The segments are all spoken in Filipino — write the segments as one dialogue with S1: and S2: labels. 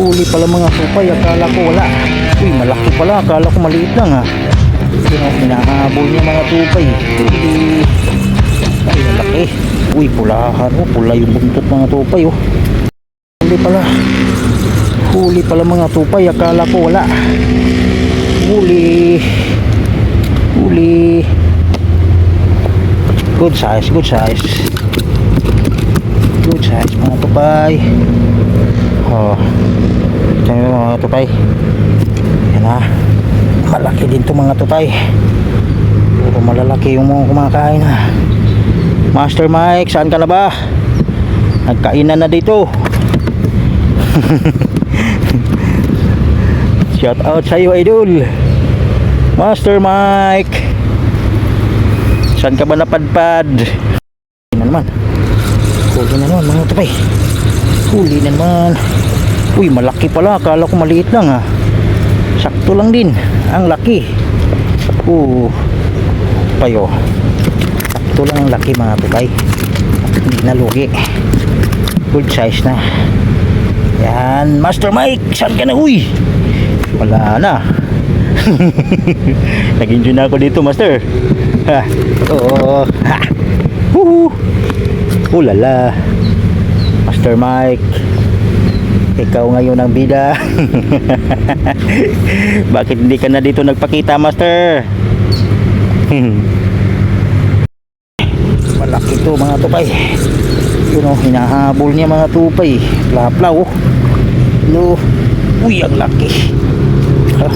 S1: Huli pala mga supay, akala ko wala. Uy, malaki pala, akala ko maliit lang ha. Yun ang hinahabol niya mga. Huli. Ay, malaki. Uy, pulahan. Oh, pula yung buntot mga tupay oh. Huli pala. Huli pala mga tupay, akala ko wala. Huli. Huli. Good size, good size. Good size mga tupay. Oh. Ito yung mga tupay. Yan na. Malaki din to mga tupay. Puro malalaki yung mga kumakain ha. Master Mike, saan ka na ba? Nagkainan na dito. Shout out sa iyo, idol. Master Mike. Saan ka ba napadpad? Na naman. Huli na naman mga tupay. Huli na naman. Uy, malaki pala. Akala ko maliit lang ha. Sakto lang din. Ang laki. Uh, payo. Sakto lang ang laki mga tupay. Hindi na lugi. Good size na. Yan. Master Mike, saan ka na? Uy! Wala na. Nag-enjoy na ako dito, Master. Ha. Oo. Ha. Woohoo. Ulala. Master Mike. Ikaw ngayon ang bida. Bakit hindi ka na dito nagpakita, Master? Malaki to mga tupay. Yun o, hinahabol niya mga tupay. Laplaw. oh. No. Uy, ang laki. Ha.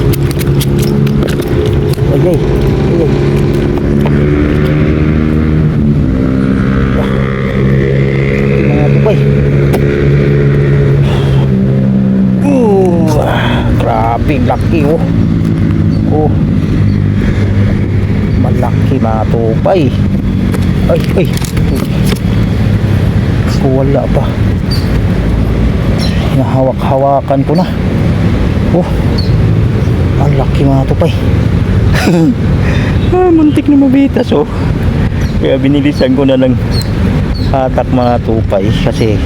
S1: Ay, ay. Ay, ay. Mga tupay. Uh, grabe laki oh. Oh. Malaki mga tupay. Ay, ay. Wala pa. Nahawak-hawakan ko na. Oh. Ang laki mga tupay. ah, muntik na mabitas oh. Kaya binilisan ko na ng hatak mga tupay kasi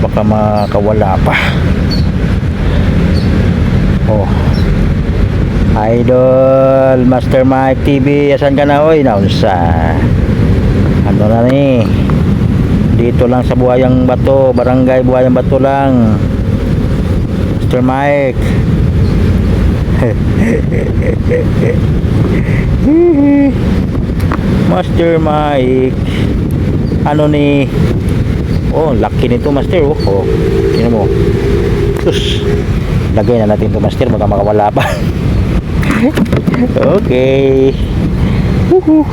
S1: baka makawala pa. Oh. Idol Master Mike TV, asan ka na oy? Naunsa. Ano na ni? Dito lang sa Buhayang Bato, Barangay Buhayang Bato lang. Master Mike. Master Mike. Ano ni? Oh, laki nito Master. Oh, oh. Tingnan mo. Sus. Lagay na natin to Master, baka makawala pa. okay. Woohoo.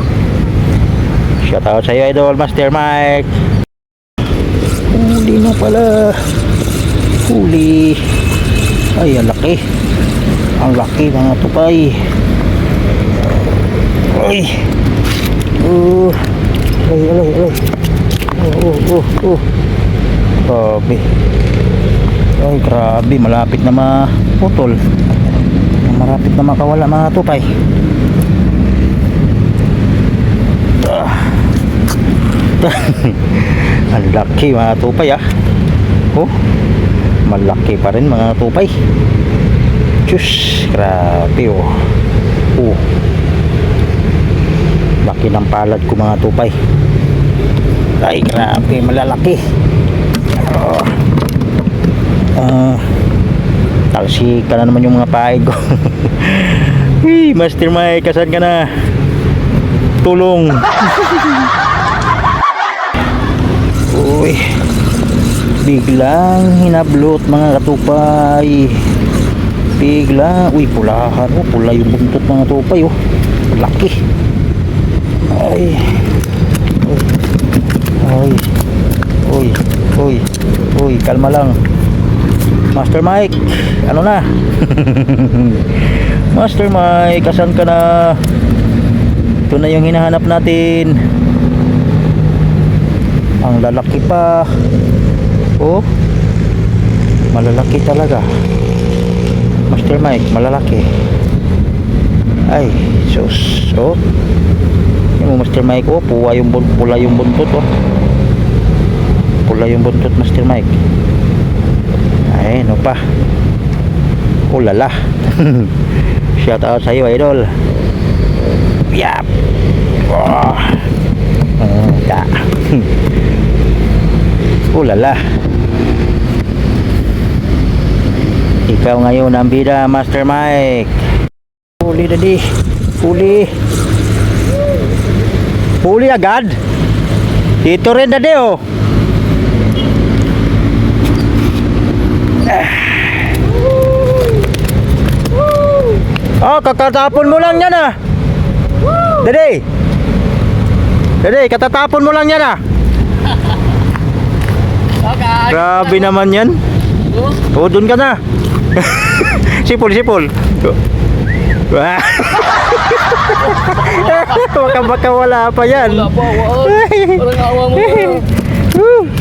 S1: Shout out sa iyo, Idol Master Mike. Huli na pala. Huli. Ay, ang laki. Ang laki mga tupay. Ay. Oh. Ay, ay, ay. Oh, oh, oh, oh. Grabe. Ay, grabe. Malapit na maputol. Malapit na makawala mga tupay. Ah. Ang laki mga tupay ah. Oh. Malaki pa rin mga tupay. Diyos, grabe oh. Oh. Laki ng palad ko mga tupay. Ay, grabe, malalaki. Oh. Ah. Talsi ka na naman yung mga paig ko. Hey, Master Mike, kasan ka na? Tulong. Uy. Biglang hinablot mga katupay. Bigla. Uy, pulahan. Oh, pula yung buntot mga tupay. Oh. Laki. Ay. Uy. Ay. Uy. Uy. Uy, kalma lang. Master Mike, ano na? Master Mike, kasan ka na? Ito na yung hinahanap natin. Ang lalaki pa. Oh. Malalaki talaga. Master Mike, malalaki. Ay, sus. Oh. Yung Master Mike, oh, puwa yung bun- pula yung buntot, oh. Pula yung buntot, Master Mike. Ay, ano pa? Ulala. Shout out sa iyo, idol. Yap. Oh. Oh, ka. Ulala. Ikaw ngayon ang bida, Master Mike. Huli daddy. Huli. Huli agad. Dito rin daddy oh. Oh, kakatapon mo lang yan ah. Daddy. Daddy, katatapon mo lang yan ah.
S2: Okay.
S1: Grabe naman yan. Oh, doon ka na. sipol, sipol. Baka baka wala pa yan.
S2: Wala. Walang awa mo.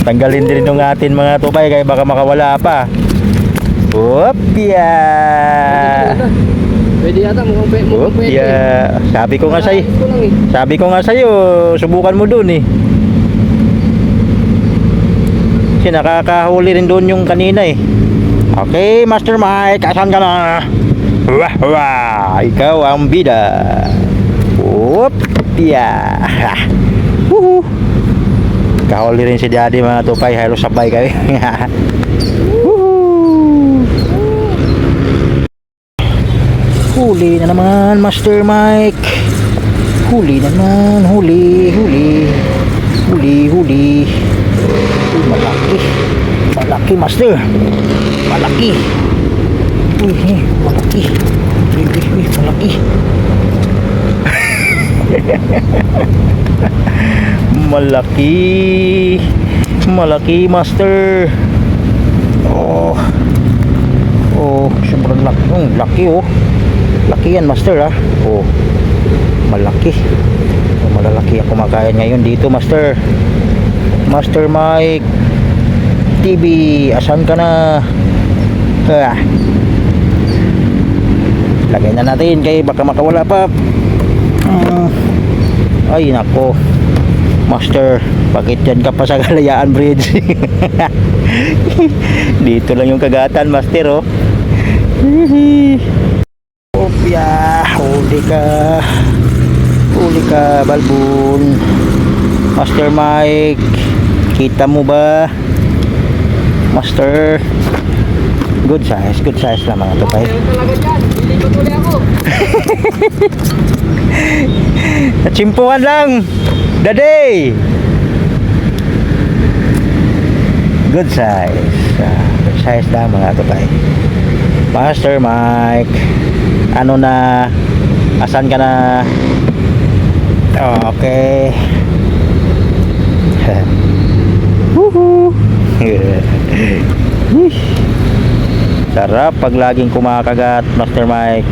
S1: Tanggalin din itong atin mga tupay kaya baka makawala pa. Opya.
S2: Pwede yata mukhang pwede. Mukhang pwede.
S1: Opya. Sabi ko nga sa'yo.
S2: Eh.
S1: Sabi ko nga sa'yo, subukan mo dun eh. Kasi nakakahuli rin doon yung kanina eh. Okay, Master Mike, asan ka na? Wah, wah, ikaw ang bida. Whoop, yeah. Woohoo. Kahuli rin si Daddy mga tupay, halos sabay kami. Huli na naman, Master Mike. Huli na naman, huli, huli. Huli, huli. Uy, malaki. Malaki, Master. Malaki. Uy, eh, malaki. Uy, uy, malaki. malaki. Malaki, Master. Oh. Oh, sobrang laki. Oh, laki oh. Laki yan, Master ah. Oh. Malaki. Oh, malalaki ang kumakain ngayon dito, Master. Master Mike TV, asan ka na? Ah. Lagay na natin kay baka makawala pa. Ah. Ay nako. Master, bakit yan ka pa sa Galayaan Bridge? Dito lang yung kagatan, Master, oh. Huli ka. Huli ka, Balbon. Master Mike, kita mo ba? Master, good size, good size lang mga tupay. Natsimpuan lang. Daddy. Good size. Ah, good size lang mga tupay. Master Mike. Ano na? Asan ka na? Okay. Woohoo. Sarap pag laging kumakagat, Master Mike.